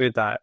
Вітаю!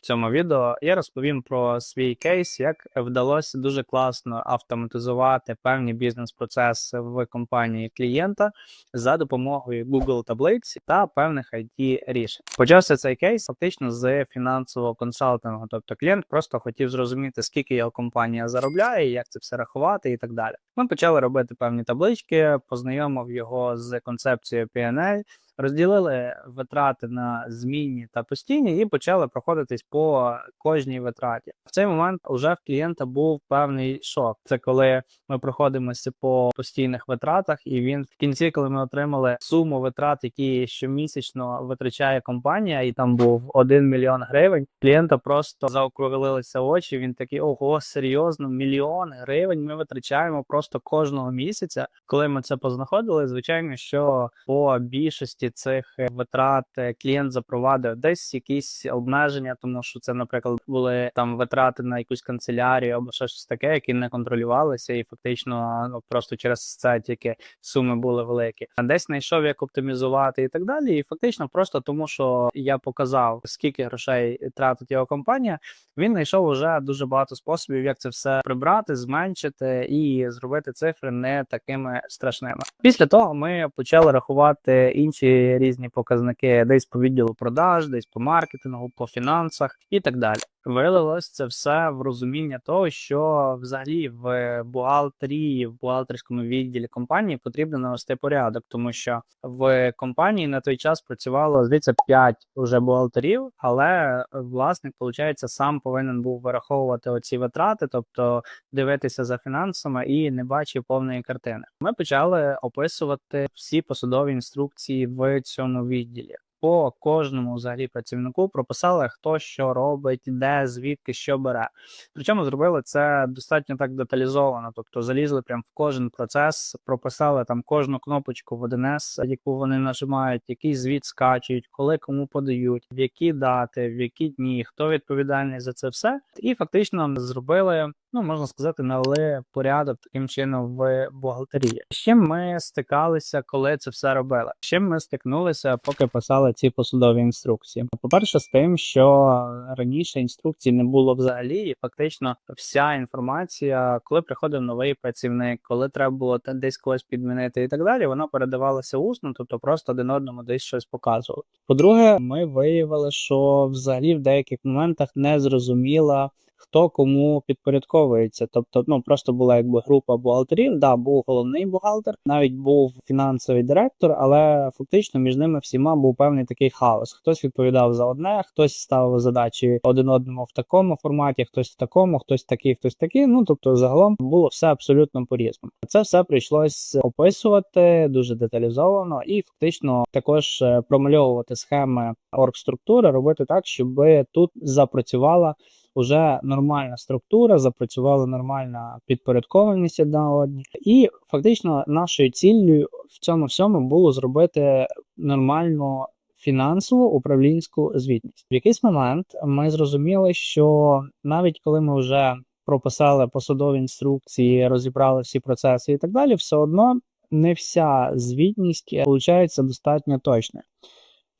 В цьому відео я розповім про свій кейс, як вдалося дуже класно автоматизувати певні бізнес-процеси в компанії клієнта за допомогою Google таблиць та певних IT рішень. Почався цей кейс фактично з фінансового консалтингу. Тобто клієнт просто хотів зрозуміти, скільки його компанія заробляє, як це все рахувати і так далі. Ми почали робити певні таблички, познайомив його з концепцією PNL, розділили витрати на змінні та постійні і почали проходитись по кожній витраті. В цей момент уже в клієнта був певний шок. Це коли ми проходимося по постійних витратах, і він в кінці, коли ми отримали суму витрат, які щомісячно витрачає компанія, і там був 1 мільйон гривень. Клієнта просто заокруглилися очі. Він такий: ого, серйозно, мільйон гривень ми витрачаємо просто кожного місяця. Коли ми це познаходили, звичайно, що по більшості цих е, витрат е, клієнт запровадив десь якісь обмеження, тому що це, наприклад, були там витрати на якусь канцелярію або ще щось таке, які не контролювалися, і фактично ну просто через це тільки суми були великі. А десь знайшов як оптимізувати і так далі. І фактично, просто тому, що я показав, скільки грошей тратить його компанія. Він знайшов уже дуже багато способів, як це все прибрати, зменшити і зробити цифри не такими страшними. Після того ми почали рахувати інші різні показники, десь по відділу продаж, десь по маркетингу, по фінансах і так далі. Вилилось це все в розуміння того, що взагалі в бухгалтерії, в бухгалтерському відділі компанії потрібно навести порядок, тому що в компанії на той час працювало здається 5 уже бухгалтерів, але власник, виходить, сам повинен був вираховувати оці витрати, тобто дивитися за фінансами і не бачив повної картини. Ми почали описувати всі посадові інструкції в цьому відділі по кожному взагалі працівнику прописали, хто що робить, де, звідки, що бере. Причому зробили це достатньо так деталізовано. Тобто залізли прям в кожен процес, прописали там кожну кнопочку в 1С, яку вони нажимають, який звіт скачують, коли кому подають, в які дати, в які дні, хто відповідальний за це все. І фактично зробили ну можна сказати, навели порядок таким чином в бухгалтерії. З чим ми стикалися, коли це все робили? З чим ми стикнулися, поки писали ці посудові інструкції? По-перше, з тим, що раніше інструкцій не було взагалі, і фактично вся інформація, коли приходив новий працівник, коли треба було десь когось підмінити і так далі, воно передавалося усно, тобто просто один одному десь щось показували. По-друге, ми виявили, що взагалі в деяких моментах не зрозуміла хто кому підпорядковується. Тобто, ну просто була якби група бухгалтерів. Да, був головний бухгалтер, навіть був фінансовий директор, але фактично між ними всіма був певний такий хаос. Хтось відповідав за одне, хтось ставив задачі один одному в такому форматі, хтось в такому, хтось такий, хтось такий. Ну тобто, загалом було все абсолютно по різному. Це все прийшлось описувати дуже деталізовано і фактично також е, промальовувати схеми оргструктури, робити так, щоб тут запрацювала вже нормальна структура, запрацювала нормальна підпорядкованість одна одній. І фактично нашою ціллю в цьому всьому було зробити нормальну фінансову управлінську звітність. В якийсь момент ми зрозуміли, що навіть коли ми вже прописали посадові інструкції, розібрали всі процеси і так далі, все одно не вся звітність виходить достатньо точною.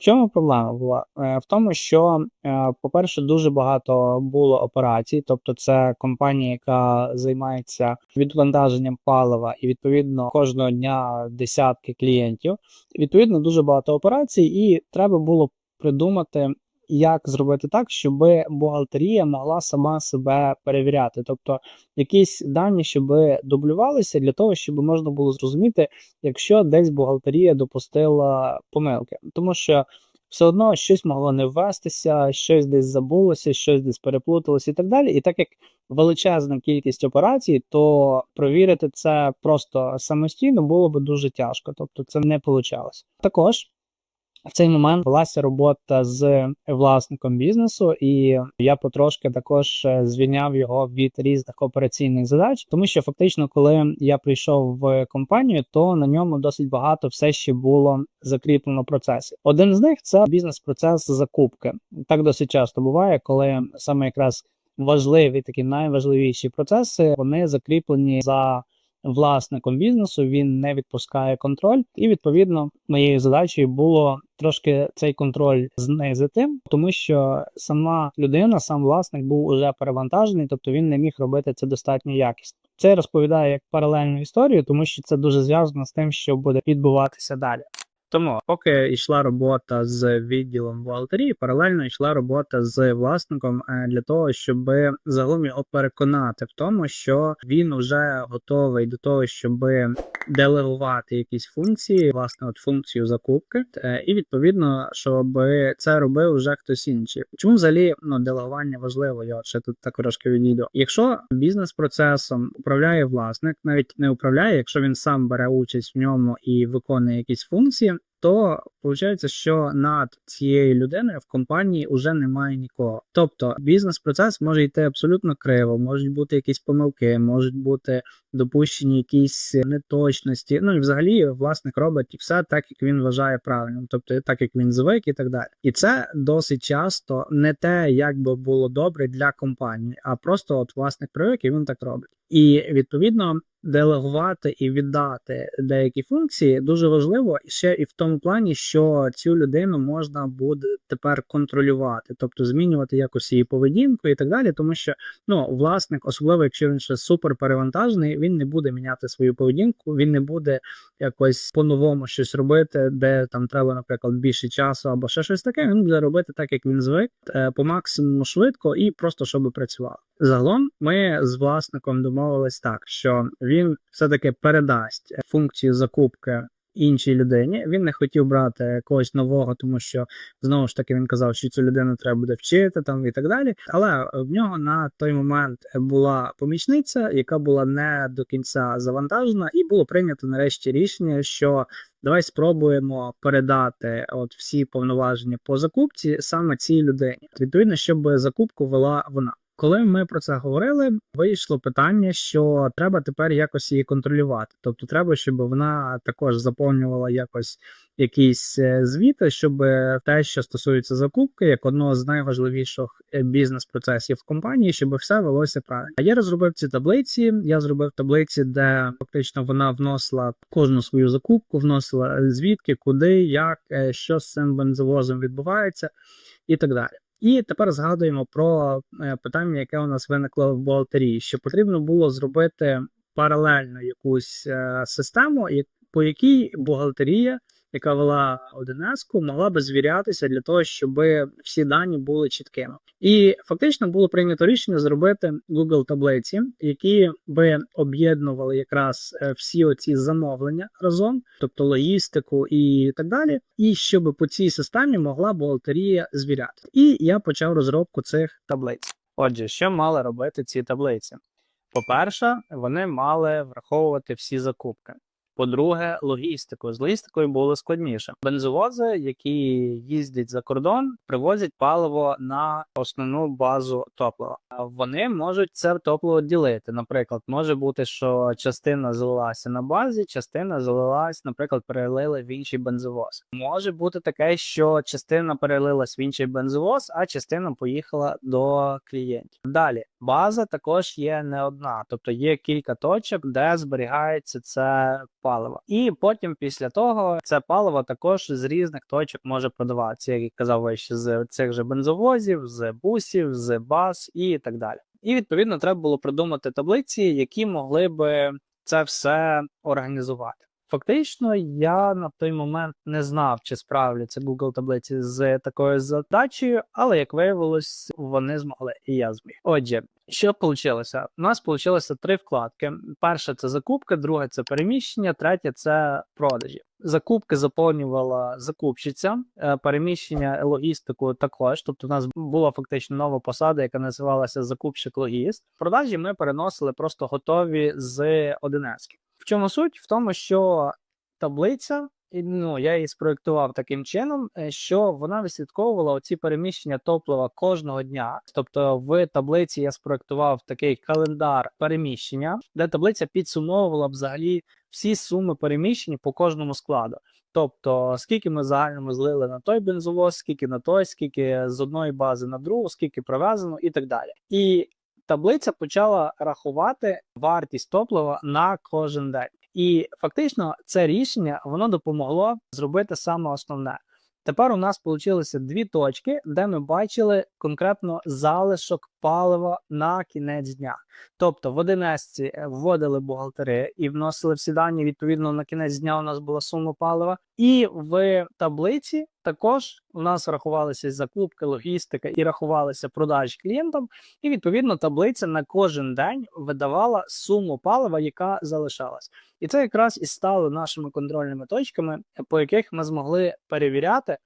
Чому проблема була? Е, в тому, що, е, по-перше, дуже багато було операцій, тобто це компанія, яка займається відвантаженням палива, і відповідно кожного дня десятки клієнтів. Відповідно, дуже багато операцій, і треба було придумати як зробити так, щоб бухгалтерія могла сама себе перевіряти, тобто якісь дані, щоб дублювалися для того, щоб можна було зрозуміти, якщо десь бухгалтерія допустила помилки, тому що. Все одно щось могло не ввестися, щось десь забулося, щось десь переплуталося і так далі. І так як величезна кількість операцій, то провірити це просто самостійно було б дуже тяжко, тобто це не вийшло. Також в цей момент велася робота з власником бізнесу, і я потрошки також е, звільняв його від різних операційних задач, тому що фактично, коли я прийшов в компанію, то на ньому досить багато все ще було закріплено процесів. Один з них це бізнес-процес закупки. Так досить часто буває, коли саме якраз важливі такі найважливіші процеси вони закріплені за власником бізнесу, він не відпускає контроль, і відповідно моєю задачею було трошки цей контроль знизити, тому що сама людина, сам власник був уже перевантажений, тобто він не міг робити це достатньо якісно. Це розповідає як паралельну історію, тому що це дуже зв'язано з тим, що буде відбуватися далі. Тому, поки йшла робота з відділом бухгалтерії, паралельно йшла робота з власником е, для того, щоб загалом його переконати в тому, що він вже готовий до того, щоб делегувати якісь функції, власне, от функцію закупки, е, і відповідно, щоб це робив вже хтось інший. Чому взагалі ну делегування важливо? Я ще тут так трошки відійду. Якщо бізнес-процесом управляє власник, навіть не управляє, якщо він сам бере участь в ньому і виконує якісь функції. То виходить, що над цією людиною в компанії вже немає нікого. Тобто бізнес-процес може йти абсолютно криво, можуть бути якісь помилки, можуть бути допущені якісь неточності. Ну і взагалі власник робить все так, як він вважає правильним, тобто так як він звик і так далі. І це досить часто не те, як би було добре для компанії, а просто от власник привик і він так робить. І відповідно делегувати і віддати деякі функції дуже важливо ще і в тому плані, що цю людину можна буде тепер контролювати, тобто змінювати якось її поведінку і так далі, тому що ну власник, особливо якщо він ще супер перевантажений, він не буде міняти свою поведінку, він не буде якось по-новому щось робити, де там треба, наприклад, більше часу або ще щось таке. Він буде робити так, як він звик, е, по максимуму швидко і просто щоб працювало. Загалом ми з власником домовились так, що він все-таки передасть функцію закупки іншій людині. Він не хотів брати когось нового, тому що знову ж таки він казав, що цю людину треба буде вчити там і так далі. Але в нього на той момент була помічниця, яка була не до кінця завантажена, і було прийнято нарешті рішення, що давай спробуємо передати от всі повноваження по закупці саме цій людині. Відповідно, щоб закупку вела вона. Коли ми про це говорили, вийшло питання, що треба тепер якось її контролювати. Тобто, треба, щоб вона також заповнювала якось якісь е, звіти, щоб те, що стосується закупки, як одного з найважливіших е, бізнес-процесів в компанії, щоб все велося правильно. Я розробив ці таблиці. Я зробив таблиці, де фактично вона вносила кожну свою закупку, вносила е, звідки, куди, як, що з цим бензовозом відбувається, і так далі. І тепер згадуємо про е, питання, яке у нас виникло в бухгалтерії, що потрібно було зробити паралельно якусь е, систему, по якій бухгалтерія яка вела 1С, могла би звірятися для того, щоб всі дані були чіткими. І фактично було прийнято рішення зробити Google таблиці, які би об'єднували якраз е, всі оці замовлення разом, тобто логістику і так далі. І щоб по цій системі могла бухгалтерія звіряти. І я почав розробку цих таблиць. Отже, що мали робити ці таблиці? По-перше, вони мали враховувати всі закупки. По-друге, логістику з логістикою було складніше. Бензовози, які їздять за кордон, привозять паливо на основну базу топлива. Вони можуть це топливо ділити. Наприклад, може бути, що частина залилася на базі, частина залилась, наприклад, перелили в інший бензовоз. Може бути таке, що частина перелилась в інший бензовоз, а частина поїхала до клієнтів. Далі база також є не одна, тобто є кілька точок, де зберігається це палива. І потім, після того, це паливо також з різних точок може продаватися, як я казав вище, з цих же бензовозів, з бусів, з баз і так далі. І відповідно треба було придумати таблиці, які могли би це все організувати. Фактично, я на той момент не знав, чи справляться Google таблиці з такою задачею, але як виявилось, вони змогли, і я зміг. Отже, що вийшло? У нас вийшло три вкладки: перша це закупка, друга це переміщення, третя це продажі. Закупки заповнювала закупщиця, е, переміщення логістику також. Тобто, у нас була фактично нова посада, яка називалася закупщик логіст. Продажі ми переносили просто готові з одинецьки. В чому суть? В тому, що таблиця, ну я її спроектував таким чином, е, що вона вислідковувала оці переміщення топлива кожного дня. Тобто, в таблиці я спроектував такий календар переміщення, де таблиця підсумовувала взагалі всі суми переміщень по кожному складу. Тобто, скільки ми загальному злили на той бензовоз, скільки на той, скільки з одної бази на другу, скільки провезено і так далі. І таблиця почала рахувати вартість топлива на кожен день. І фактично це рішення воно допомогло зробити саме основне. Тепер у нас получилися дві точки, де ми бачили конкретно залишок палива на кінець дня. Тобто в 11 вводили бухгалтери і вносили всі дані. Відповідно, на кінець дня у нас була сума палива. І в таблиці також у нас рахувалися закупки, логістика і рахувалися продажі клієнтам. І відповідно таблиця на кожен день видавала суму палива, яка залишалась. І це якраз і стало нашими контрольними точками, по яких ми змогли перевіряти,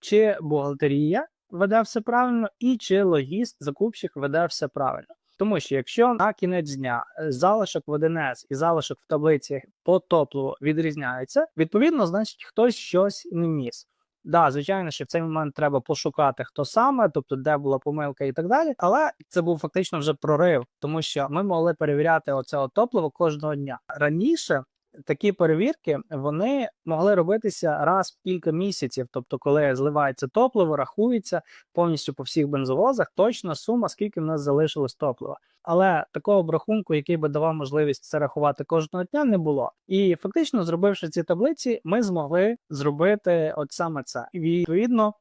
чи бухгалтерія веде все правильно, і чи логіст, закупщик веде все правильно. Тому що якщо на кінець дня е, залишок в 1С і залишок в таблиці по топливу відрізняються, відповідно, значить хтось щось не вніс. Да, звичайно, що в цей момент треба пошукати, хто саме, тобто де була помилка і так далі. Але це був фактично вже прорив, тому що ми могли перевіряти оце топливо кожного дня. Раніше такі перевірки вони могли робитися раз в кілька місяців. Тобто, коли зливається топливо, рахується повністю по всіх бензовозах, точна сума, скільки в нас залишилось топлива. Але такого обрахунку, який би давав можливість це рахувати кожного дня, не було. І фактично, зробивши ці таблиці, ми змогли зробити от саме це. І відповідно.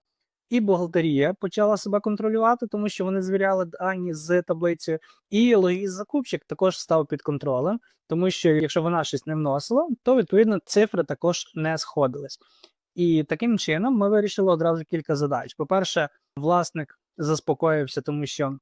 І бухгалтерія почала себе контролювати, тому що вони звіряли дані з таблицею, і логіст закупчик також став під контролем, тому що якщо вона щось не вносила, то відповідно цифри також не сходились. І таким чином ми вирішили одразу кілька задач. По-перше, власник заспокоївся, тому що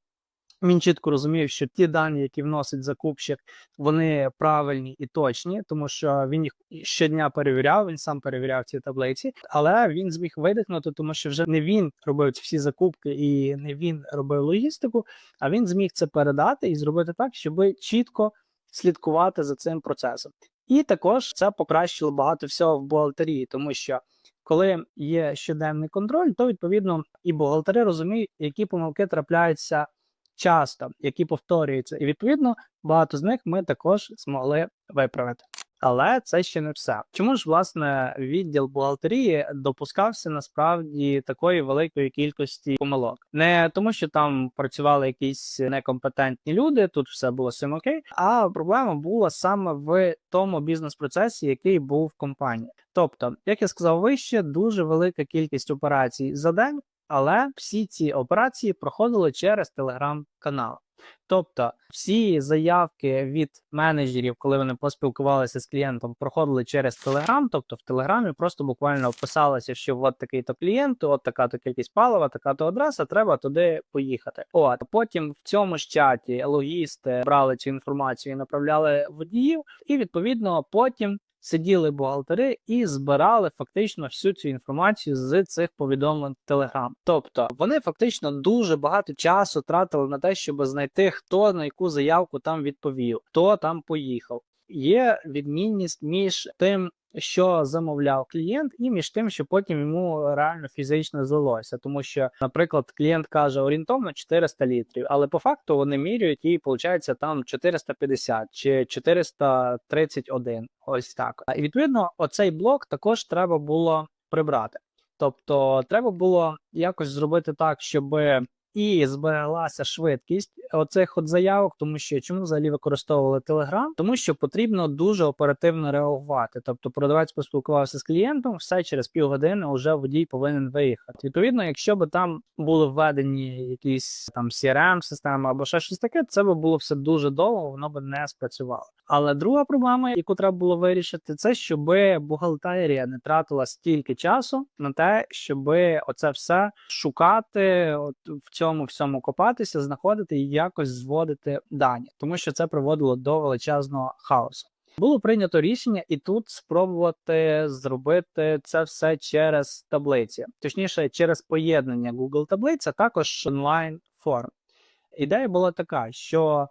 він чітко розумів, що ті дані, які вносить закупщик, вони правильні і точні, тому що він їх щодня перевіряв, він сам перевіряв ці таблиці, але він зміг видихнути, тому що вже не він робив всі закупки і не він робив логістику, а він зміг це передати і зробити так, щоб чітко слідкувати за цим процесом. І також це покращило багато всього в бухгалтерії, тому що коли є щоденний контроль, то відповідно і бухгалтери розуміють, які помилки трапляються часто, які повторюються, і відповідно багато з них ми також змогли виправити. Але це ще не все. Чому ж власне відділ бухгалтерії допускався насправді такої великої кількості помилок? Не тому, що там працювали якісь некомпетентні люди, тут все було всім окей. А проблема була саме в тому бізнес-процесі, який був в компанії. Тобто, як я сказав вище, дуже велика кількість операцій за день, але всі ці операції проходили через телеграм-канал. Тобто всі заявки від менеджерів, коли вони поспілкувалися з клієнтом, проходили через Телеграм. Тобто в Телеграмі просто буквально описалося, що от такий то клієнт, от така то кількість палива, така то адреса, треба туди поїхати. От потім в цьому ж чаті логісти брали цю інформацію і направляли водіїв, і відповідно потім сиділи бухгалтери і збирали фактично всю цю інформацію з цих повідомлень Telegram. Тобто вони фактично дуже багато часу тратили на те, щоб знайти, хто на яку заявку там відповів, хто там поїхав. Є відмінність між тим, що замовляв клієнт, і між тим, що потім йому реально фізично злилося. Тому що, наприклад, клієнт каже орієнтовно 400 літрів, але по факту вони міряють і виходить там 450 чи 431. Ось так. І відповідно, оцей блок також треба було прибрати. Тобто, треба було якось зробити так, щоб і збереглася швидкість оцих от заявок, тому що чому взагалі використовували Telegram? Тому що потрібно дуже оперативно реагувати. Тобто, продавець поспілкувався з клієнтом, все через півгодини вже водій повинен виїхати. Відповідно, якщо б там були введені якісь там crm системи або ще щось таке, це би було все дуже довго, воно би не спрацювало. Але друга проблема, яку треба було вирішити, це щоб бухгалтерія не тратила стільки часу на те, щоб оце все шукати, от в цьому всьому копатися, знаходити і якось зводити дані, тому що це приводило до величезного хаосу. Було прийнято рішення і тут спробувати зробити це все через таблиці, точніше, через поєднання Google таблиць, а також онлайн форм. Ідея була така, що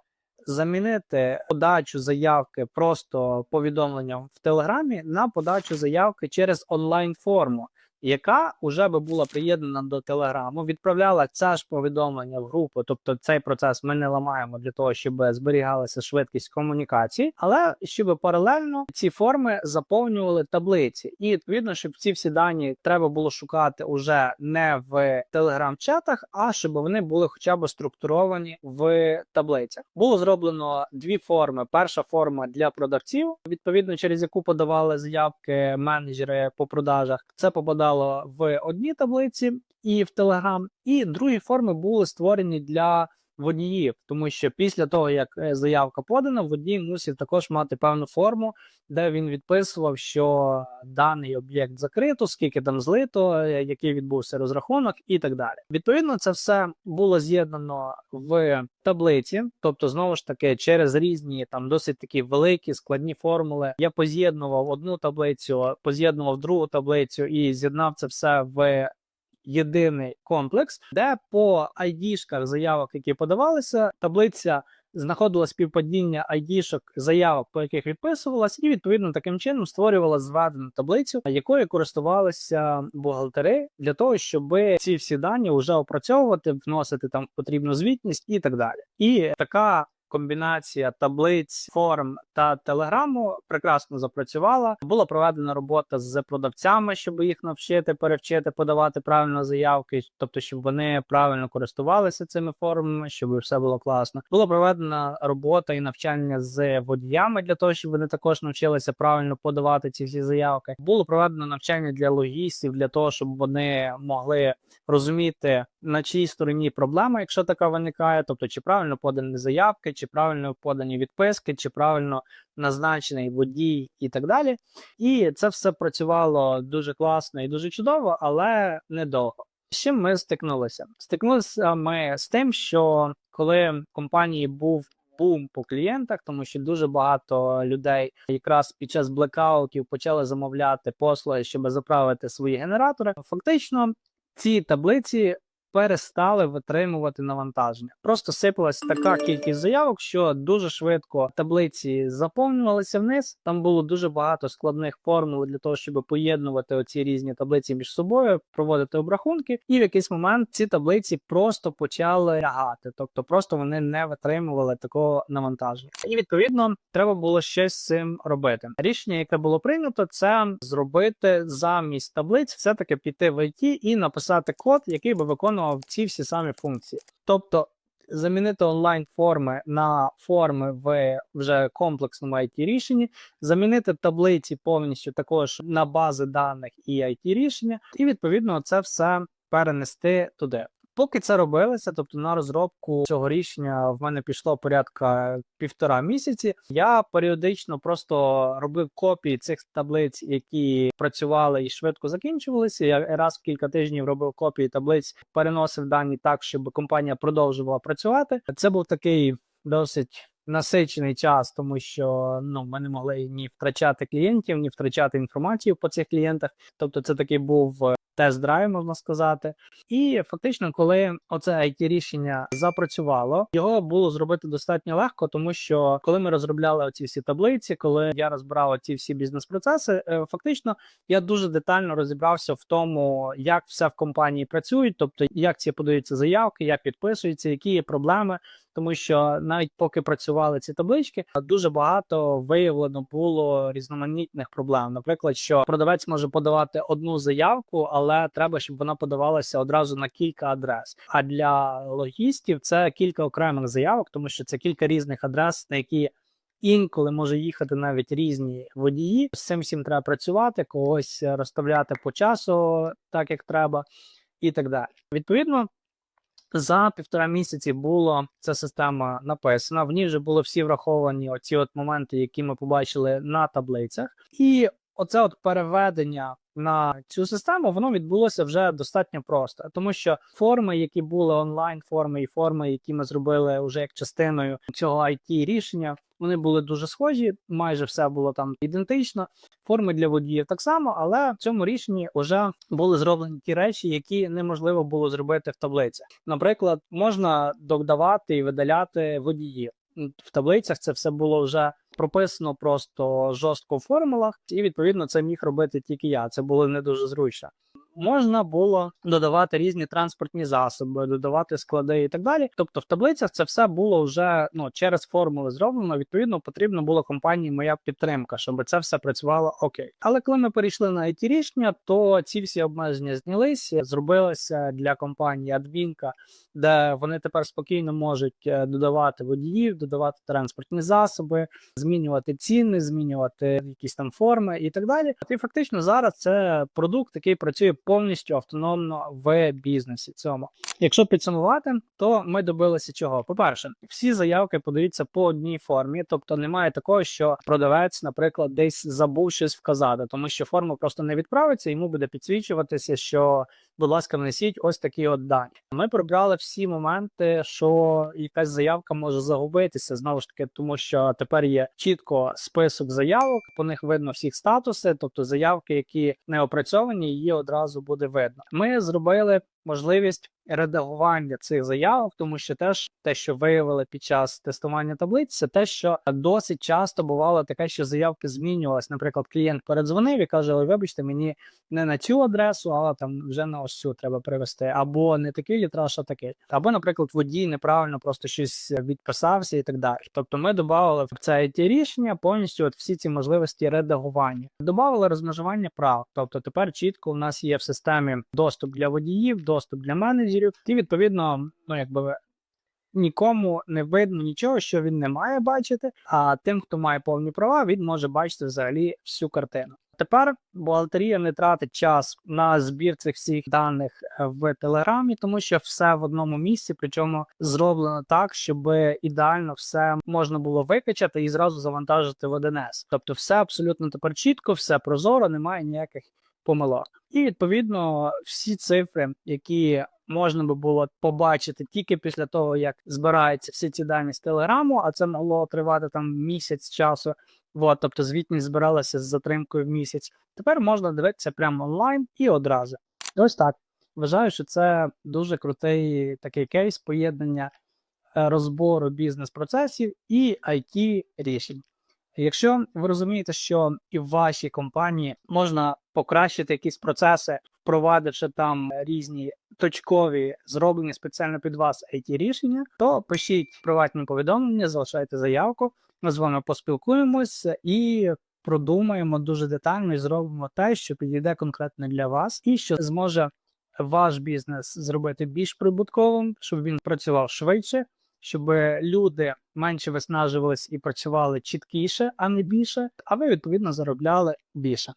замінити подачу заявки просто повідомленням в Телеграмі на подачу заявки через онлайн форму. Яка вже би була приєднана до Телеграму, відправляла це ж повідомлення в групу. Тобто цей процес ми не ламаємо для того, щоб зберігалася швидкість комунікації, але щоб паралельно ці форми заповнювали таблиці. І відповідно, щоб ці всі дані треба було шукати уже не в телеграм-чатах, а щоб вони були хоча б структуровані в таблицях. Було зроблено дві форми. Перша форма для продавців, відповідно, через яку подавали заявки менеджери по продажах. Це попадало в одній таблиці і в Telegram, і другі форми були створені для водіїв, тому що після того, як е, заявка подана, водій мусив також мати певну форму, де він відписував, що даний об'єкт закрито, скільки там злито, е, який відбувся розрахунок, і так далі. Відповідно, це все було з'єднано в таблиці, тобто, знову ж таки, через різні там досить такі великі складні формули. Я поз'єднував одну таблицю, поз'єднував другу таблицю і з'єднав це все в єдиний комплекс, де по ID-шках заявок, які подавалися, таблиця знаходила співпадіння ID-шок заявок, по яких відписувалась, і відповідно таким чином створювала зведену таблицю, якою користувалися бухгалтери для того, щоб ці всі дані вже опрацьовувати, вносити там потрібну звітність і так далі. І така комбінація таблиць, форм та телеграму прекрасно запрацювала. Була проведена робота з продавцями, щоб їх навчити, перевчити, подавати правильно заявки, тобто, щоб вони правильно користувалися цими формами, щоб все було класно. Була проведена робота і навчання з водіями для того, щоб вони також навчилися правильно подавати ці всі заявки. Було проведено навчання для логістів, для того, щоб вони могли розуміти на чиїй стороні проблема, якщо така виникає, тобто чи правильно подані заявки, чи правильно подані відписки, чи правильно назначений водій і так далі. І це все працювало дуже класно і дуже чудово, але недовго. З чим ми стикнулися? Стикнулися ми з тим, що коли в компанії був бум по клієнтах, тому що дуже багато людей якраз під час блекаутів почали замовляти послуги, щоб заправити свої генератори. Фактично, ці таблиці перестали витримувати навантаження. Просто сипалась така кількість заявок, що дуже швидко таблиці заповнювалися вниз. Там було дуже багато складних формул для того, щоб поєднувати оці різні таблиці між собою, проводити обрахунки, і в якийсь момент ці таблиці просто почали лягати, тобто просто вони не витримували такого навантаження. І відповідно треба було щось з цим робити. Рішення, яке було прийнято, це зробити замість таблиць, все таки піти в IT і написати код, який би виконував ці всі самі функції. Тобто замінити онлайн форми на форми в вже комплексному it рішенні, замінити таблиці повністю також на бази даних і it рішення, і відповідно це все перенести туди. Поки це робилося, тобто на розробку цього рішення в мене пішло порядка півтора місяці. Я періодично просто робив копії цих таблиць, які працювали і швидко закінчувалися. Я раз в кілька тижнів робив копії таблиць, переносив дані так, щоб компанія продовжувала працювати. Це був такий досить. Насичений час, тому що ну ми не могли ні втрачати клієнтів, ні втрачати інформацію по цих клієнтах. Тобто, це такий був е, тест-драйв, можна сказати. І фактично, коли оце it рішення запрацювало, його було зробити достатньо легко, тому що коли ми розробляли оці всі таблиці, коли я розбирав ці всі бізнес-процеси, е, фактично я дуже детально розібрався в тому, як все в компанії працює, тобто як ці подаються заявки, як підписуються, які є проблеми. Тому що навіть поки працювали ці таблички, дуже багато виявлено було різноманітних проблем. Наприклад, що продавець може подавати одну заявку, але треба, щоб вона подавалася одразу на кілька адрес. А для логістів це кілька окремих заявок, тому що це кілька різних адрес, на які інколи може їхати навіть різні водії. З цим всім треба працювати, когось розставляти по часу, так як треба, і так далі. Відповідно. За півтора місяці була ця система написана. В ній вже були всі враховані оці от моменти, які ми побачили на таблицях, і оце от переведення на цю систему воно відбулося вже достатньо просто, тому що форми, які були онлайн, форми і форми, які ми зробили вже як частиною цього it рішення, вони були дуже схожі. Майже все було там ідентично. Форми для водіїв так само, але в цьому рішенні вже були зроблені ті речі, які неможливо було зробити в таблицях. Наприклад, можна додавати і видаляти водіїв. В таблицях це все було вже прописано просто жорстко в формулах, і відповідно це міг робити тільки я. Це було не дуже зручно. Можна було додавати різні транспортні засоби, додавати склади і так далі. Тобто в таблицях це все було вже ну через формули зроблено. Відповідно, потрібна була компанії моя підтримка, щоб це все працювало окей. Але коли ми перейшли на it рішення, то ці всі обмеження знялися, зробилася для компанії адмінка, де вони тепер спокійно можуть е, додавати водіїв, додавати транспортні засоби, змінювати ціни, змінювати якісь там форми і так далі. І фактично зараз це продукт, який працює повністю автономно в бізнесі. Цьому, якщо підсумувати, то ми добилися чого? По-перше, всі заявки подаються по одній формі, тобто немає такого, що продавець, наприклад, десь забув щось вказати, тому що форма просто не відправиться, йому буде підсвічуватися, що, будь ласка, несіть ось такі от дані. Ми прибрали всі моменти, що якась заявка може загубитися знову ж таки, тому що тепер є чітко список заявок, по них видно всіх статуси, тобто заявки, які не опрацьовані, її одразу буде видно. Ми зробили можливість редагування цих заявок, тому що теж те, що виявили під час тестування таблиць, це те, що досить часто бувало таке, що заявки змінювалися. Наприклад, клієнт передзвонив і каже: Ой, вибачте, мені не на цю адресу, а там вже на ось цю треба привезти, або не такий літраж, а такий. Або, наприклад, водій неправильно просто щось відписався і так далі. Тобто, ми додали в це it рішення повністю от всі ці можливості редагування. Добавили розмежування прав. Тобто тепер чітко у нас є в системі доступ для водіїв, доступ для менеджерів, і відповідно, ну якби нікому не видно нічого, що він не має бачити. А тим, хто має повні права, він може бачити взагалі всю картину. Тепер бухгалтерія не тратить час на збір цих всіх даних е, в телеграмі, тому що все в одному місці, причому зроблено так, щоб ідеально все можна було викачати і зразу завантажити в 1С. Тобто, все абсолютно тепер чітко, все прозоро, немає ніяких помилок. І відповідно всі цифри, які можна би було побачити тільки після того, як збираються всі ці дані з телеграму, а це могло тривати там місяць часу. От, тобто звітність збиралася з затримкою в місяць. Тепер можна дивитися прямо онлайн і одразу. Ось так. Вважаю, що це дуже крутий такий кейс поєднання е, розбору бізнес-процесів і it рішень. Якщо ви розумієте, що і в вашій компанії можна покращити якісь процеси, впровадивши там різні точкові, зроблені спеціально під вас it рішення, то пишіть приватні повідомлення, залишайте заявку. Ми з вами поспілкуємося і продумаємо дуже детально і зробимо те, що підійде конкретно для вас, і що зможе ваш бізнес зробити більш прибутковим, щоб він працював швидше, щоб люди менше виснажувались і працювали чіткіше, а не більше, а ви відповідно заробляли більше.